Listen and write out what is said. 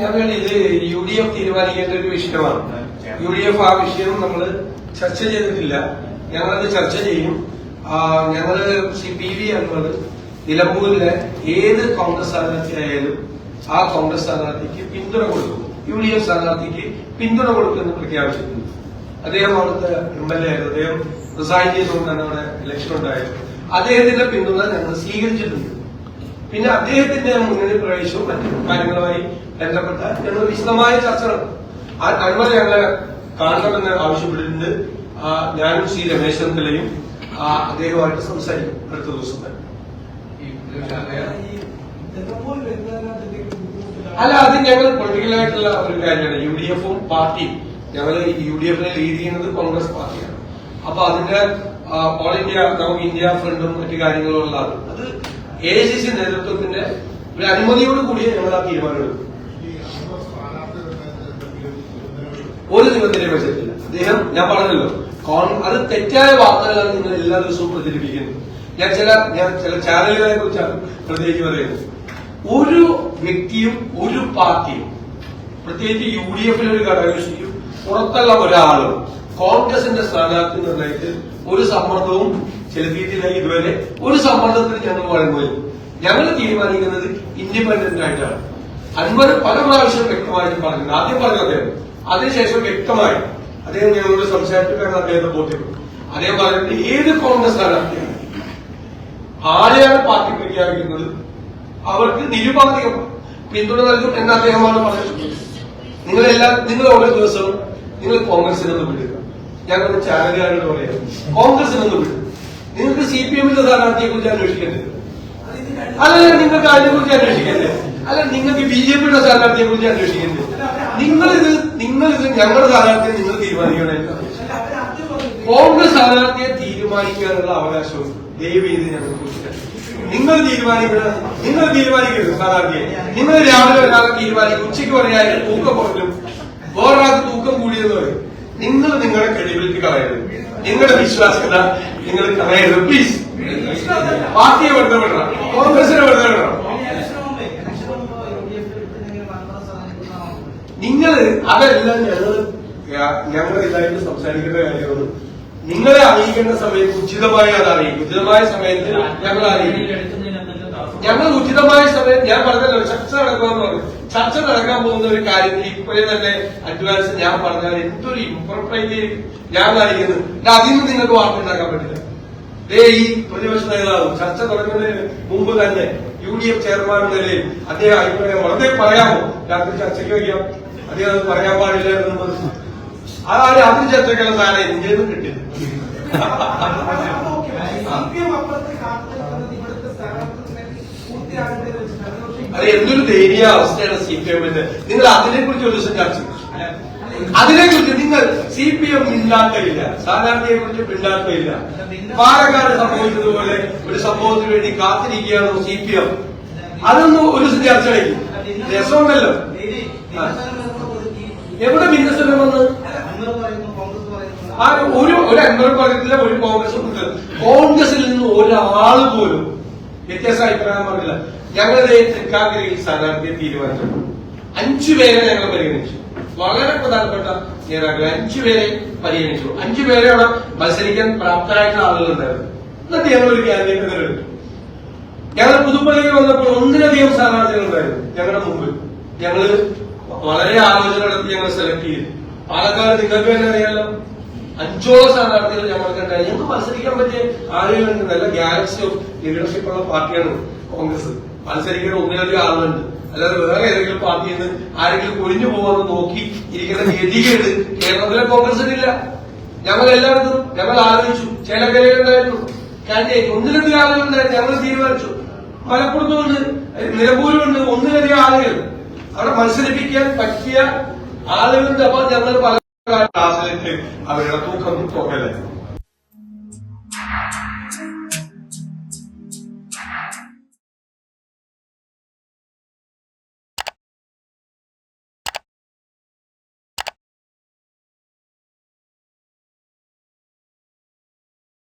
ഞാൻ വേണ്ടി ഇത് യു ഡി എഫ് തീരുമാനിക്കേണ്ട ഒരു വിഷയമാണ്. യു ഡി എഫ് ആ വിഷയം നമ്മൾ ചർച്ച ചെയ്തിട്ടില്ല. ഞങ്ങളത് ചർച്ച ചെയ്യും. ഞങ്ങൾ ശ്രീ പി വി എന്നത് നിലമ്പൂരിലെ ഏത് കോൺഗ്രസ് സ്ഥാനാർത്ഥി ആയാലും ആ കോൺഗ്രസ് സ്ഥാനാർത്ഥിക്ക് പിന്തുണ കൊടുക്കും. യു ഡി എഫ് സ്ഥാനാർത്ഥിക്ക് പിന്തുണ കൊടുക്കുമെന്ന് പ്രഖ്യാപിച്ചിട്ടുണ്ട് അദ്ദേഹം അവിടുത്തെ എം എൽ എ ആയിരുന്നു അദ്ദേഹം റിസൈൻ ചെയ്തുകൊണ്ടാണ് അവിടെ ഇലക്ഷൻ ഉണ്ടായത്. അദ്ദേഹത്തിന്റെ പിന്തുണ ഞങ്ങൾ സ്വീകരിച്ചിട്ടുണ്ട്. പിന്നെ അദ്ദേഹത്തിന്റെ മുന്നണി പ്രവേശവും മറ്റു കാര്യങ്ങളുമായി ബന്ധപ്പെട്ട ഞങ്ങൾ വിശദമായ ചർച്ച നടത്തും. ആ അൻവർ ഞങ്ങളെ കാണണമെന്ന് ആവശ്യപ്പെട്ടിട്ടുണ്ട്. ആ, ഞാനും ശ്രീ രമേശ് ചെന്നിത്തലയും അദ്ദേഹമായിട്ട് സംസാരിക്കും അടുത്ത ദിവസം തന്നെ. അല്ല അത് ഞങ്ങൾ പൊളിറ്റിക്കലായിട്ടുള്ള ഒരു കാര്യമാണ്. യു ഡി എഫും പാർട്ടിയും. ഞങ്ങൾ യു ഡി എഫിനെ ലീഡ് ചെയ്യുന്നത് കോൺഗ്രസ് പാർട്ടിയാണ്. അപ്പൊ അതിന്റെ ഓൾ ഇന്ത്യ നമുക്ക് ഇന്ത്യ ഫ്രണ്ടും മറ്റു കാര്യങ്ങളും ഉള്ളതാണ്. അത് എ ഐ സി സി നേതൃത്വത്തിന്റെ ഒരു അനുമതിയോട് കൂടിയേ ഞങ്ങൾ ആ തീരുമാനമെടുക്കും ഒരു നിബന്ധനയും വെച്ചിട്ടില്ല. അദ്ദേഹം ഞാൻ പറഞ്ഞല്ലോ അത് തെറ്റായ വാർത്തകളാണ് നിങ്ങൾ എല്ലാ ദിവസവും പ്രചരിപ്പിക്കുന്നത്. ഞാൻ ചില ഞാൻ ചില ചാനലുകളെ കുറിച്ചാണ് പ്രത്യേകിച്ച് പറയുന്നത്. ഒരു വ്യക്തിയും ഒരു പാർട്ടിയും പ്രത്യേകിച്ച് യു ഡി എഫിലെ ഒരു ഘടകകക്ഷിയും പുറത്തുള്ള ഒരാളും കോൺഗ്രസിന്റെ സ്ഥാനാർത്ഥി നിർണയത്തിൽ ഒരു സമ്മർദ്ദവും ചെലുത്തിയിട്ടില്ല ഇതുവരെ ഒരു സമ്മർദ്ദത്തിന് ഞങ്ങൾ വഴങ്ങുകയും ഞങ്ങൾ തീരുമാനിക്കുന്നത് ഇൻഡിപെൻഡന്റ് ആയിട്ടാണ്. അൻവർ പല പ്രാവശ്യം വ്യക്തമായിട്ട് പറഞ്ഞു ആദ്യം പറഞ്ഞത് അതിനുശേഷം വ്യക്തമായി അദ്ദേഹം ഞങ്ങളോട് സംസാരിച്ചിട്ടാണ് അദ്ദേഹത്തെ ബോധ്യപ്പെട്ടു അദ്ദേഹം പറഞ്ഞിട്ട് ഏത് കോൺഗ്രസ് സ്ഥാനാർത്ഥിയാണ് ആരെയാണ് പാർട്ടി പ്രഖ്യാപിക്കുന്നത് അവർക്ക് നിരുപാധികം പിന്തുണ നൽകും എന്ന് അദ്ദേഹമാണ് പറഞ്ഞിട്ടുള്ളത്. നിങ്ങളെല്ലാം നിങ്ങൾ ഓരോ ദിവസവും നിങ്ങൾ കോൺഗ്രസിൽ നിന്ന് വിടുക. ഞങ്ങൾ ചാനലുകാരോട് പറയാം. കോൺഗ്രസിൽ നിന്ന് വിടുക. നിങ്ങൾക്ക് സി പി എമ്മിന്റെ സ്ഥാനാർത്ഥിയെ കുറിച്ച് അന്വേഷിക്കേണ്ടത് അല്ല നിങ്ങൾക്ക് അതിനെ കുറിച്ച് അന്വേഷിക്കേണ്ടത് അല്ല നിങ്ങൾക്ക് ബി ജെ പിയുടെ സ്ഥാനാർത്ഥിയെ കുറിച്ച് അന്വേഷിക്കണ്ടേ? നിങ്ങളിത് നിങ്ങളിത് ഞങ്ങളുടെ സ്ഥാനാർത്ഥിയെ നിങ്ങൾ തീരുമാനിക്കണേ. കോൺഗ്രസ് സ്ഥാനാർത്ഥിയെ തീരുമാനിക്കാനുള്ള അവകാശവും ദയവ് ചെയ്ത് ഞങ്ങൾക്ക്. നിങ്ങൾ തീരുമാനിക്കണം. നിങ്ങൾ തീരുമാനിക്കരുത് സ്ഥാനാർത്ഥിയെ. നിങ്ങൾ രാവിലെ ഒരാളെ തീരുമാനിക്കും. ഉച്ചയ്ക്ക് പറയാൻ തൂക്കം കുറഞ്ഞും വേറൊരാൾക്ക് തൂക്കം കൂടിയെന്ന് പറയും. നിങ്ങൾ നിങ്ങളുടെ ക്രെഡിബിലിറ്റി കളയരുത്. നിങ്ങളുടെ വിശ്വാസ്യത നിങ്ങൾ കളയരുത്. പ്ലീസ് പാർട്ടിയെ വെറുതെ അതെല്ലാം ഞങ്ങൾ ഞങ്ങൾ ഇതായിട്ട് സംസാരിക്കേണ്ട കാര്യമാണ്. നിങ്ങളെ അറിയിക്കേണ്ട സമയത്ത് ഉചിതമായി അത് അറിയിക്കും. ഉചിതമായ സമയത്ത് ഞങ്ങൾ അറിയിക്കും. ഞങ്ങൾ ഉചിതമായ സമയത്ത് ഞാൻ പറഞ്ഞല്ലോ ചർച്ച നടക്കുമെന്ന് പറഞ്ഞു. ചർച്ച നടക്കാൻ പോകുന്ന ഒരു കാര്യത്തിൽ ഇപ്പോഴേ തന്നെ അഡ്വാൻസ് ഞാൻ പറഞ്ഞാൽ എന്തൊരു ഇംപ്രോപ്പറേറ്റ് ഞാൻ കാണിക്കുന്നത് അതിൽ നിന്ന് നിങ്ങൾക്ക് വാർത്ത ഉണ്ടാക്കാൻ പറ്റില്ല. ദേ ഈ പ്രതിപക്ഷ നേതാവ് ചർച്ച തുടങ്ങുന്നതിന് മുമ്പ് തന്നെ യു ഡി എഫ് ചെയർമാൻ നിലയിൽ അദ്ദേഹം അഭിപ്രായം വളരെ പറയാമോ? രാത്രി ചർച്ചയ്ക്ക് വയ്ക്കാം. അദ്ദേഹം അത് പറയാൻ പാടില്ല എന്ന് അതിന് ചർച്ചയ്ക്കുള്ള സാധനം ഇന്ത്യയിൽ നിന്ന് കിട്ടില്ല അത് എന്തൊരു ദയനീയ അവസ്ഥയാണ് സി പി എമ്മിന്റെ നിങ്ങൾ അതിനെ കുറിച്ച് ഒരു ദിവസം ചർച്ച. അതിനെ കുറിച്ച് നിങ്ങൾ സി പി എം മിണ്ടാക്കയില്ല സാധാരണയെ കുറിച്ച് മിണ്ടാക്കയില്ല പാലക്കാട് സംഭവിച്ചതുപോലെ ഒരു സംഭവത്തിന് വേണ്ടി കാത്തിരിക്കുകയാണോ സി പി എം അതൊന്നും ഒരു ദിവസം ചർച്ച രസമുണ്ടല്ലോ എവിടെ ഭിന്നസ്ഥലം വന്ന്? ആ ഒരു ഒരു അൻവർ പറയത്തില്ല ഒരു കോൺഗ്രസ്. കോൺഗ്രസിൽ നിന്ന് ഒരാൾ പോലും വ്യത്യസ്ത അഭിപ്രായം പറഞ്ഞില്ല. ഞങ്ങളുടെ തൃക്കാക്കരയിൽ സ്ഥാനാർത്ഥിയെ തീരുമാനിച്ചു അഞ്ചു പേരെ ഞങ്ങൾ പരിഗണിച്ചു. വളരെ പ്രധാനപ്പെട്ട നേതാക്കൾ അഞ്ചു പേരെ പരിഗണിച്ചു. അഞ്ചു പേരെ അവിടെ മത്സരിക്കാൻ പ്രാപ്തരായിട്ടുള്ള ആളുകൾ ഉണ്ടായിരുന്നു. എന്നിട്ട് ഞങ്ങൾ ഒരു ക്യാൻഡിഡേറ്റ് തിരഞ്ഞെടുത്തു. ഞങ്ങൾ പുതുപ്പള്ളിയിൽ വന്നപ്പോൾ ഒന്നിലധികം സ്ഥാനാർത്ഥികൾ ഉണ്ടായിരുന്നു ഞങ്ങളുടെ മുമ്പിൽ. ഞങ്ങൾ വളരെ ആലോചന നടത്തി ഞങ്ങൾ സെലക്ട് ചെയ്തു. പാലക്കാട് നിങ്ങൾക്ക് തന്നെ അറിയാലോ. അഞ്ചോളം സ്ഥാനാർത്ഥികൾ ഞങ്ങൾക്ക് ഉണ്ടായി. ഞങ്ങൾക്ക് മത്സരിക്കാൻ പറ്റിയ ആളുകളുണ്ട് നല്ല ഗാലക്സി ഓഫ് ലീഡർഷിപ്പ് ഉള്ള പാർട്ടിയാണ് കോൺഗ്രസ്. മത്സരിക്കേണ്ട ഒന്നിലധികം ആളുകളുണ്ട്. അല്ലാതെ വേറെ ഏതെങ്കിലും പാർട്ടിയിൽ നിന്ന് ആരെങ്കിലും കൊഴിഞ്ഞു പോകാമെന്ന് നോക്കി ഇരിക്കുന്ന ഗതികേട് കേരളത്തിലെ കോൺഗ്രസിനില്ല ഞങ്ങൾ എല്ലായിടത്തും ഞങ്ങൾ ആലോചിച്ചു. ചേലക്കരയിലുണ്ടായിരുന്നു കാൻഡിഡേറ്റ് ഒന്നിലധികം ആളുകളുണ്ടായിരുന്നു ഞങ്ങൾ തീരുമാനിച്ചു. മലപ്പുറത്തുമുണ്ട് നിലമ്പൂരുമുണ്ട് ഒന്നിലധികം ആളുകൾ. അവിടെ മത്സരിപ്പിക്കാൻ പറ്റിയ ആളുകളുടെ അപ്പോൾ ഞങ്ങൾ പല ക്ലാസ്സിലേക്ക് അവരുടെ തൂക്കം നോക്കലായിരുന്നു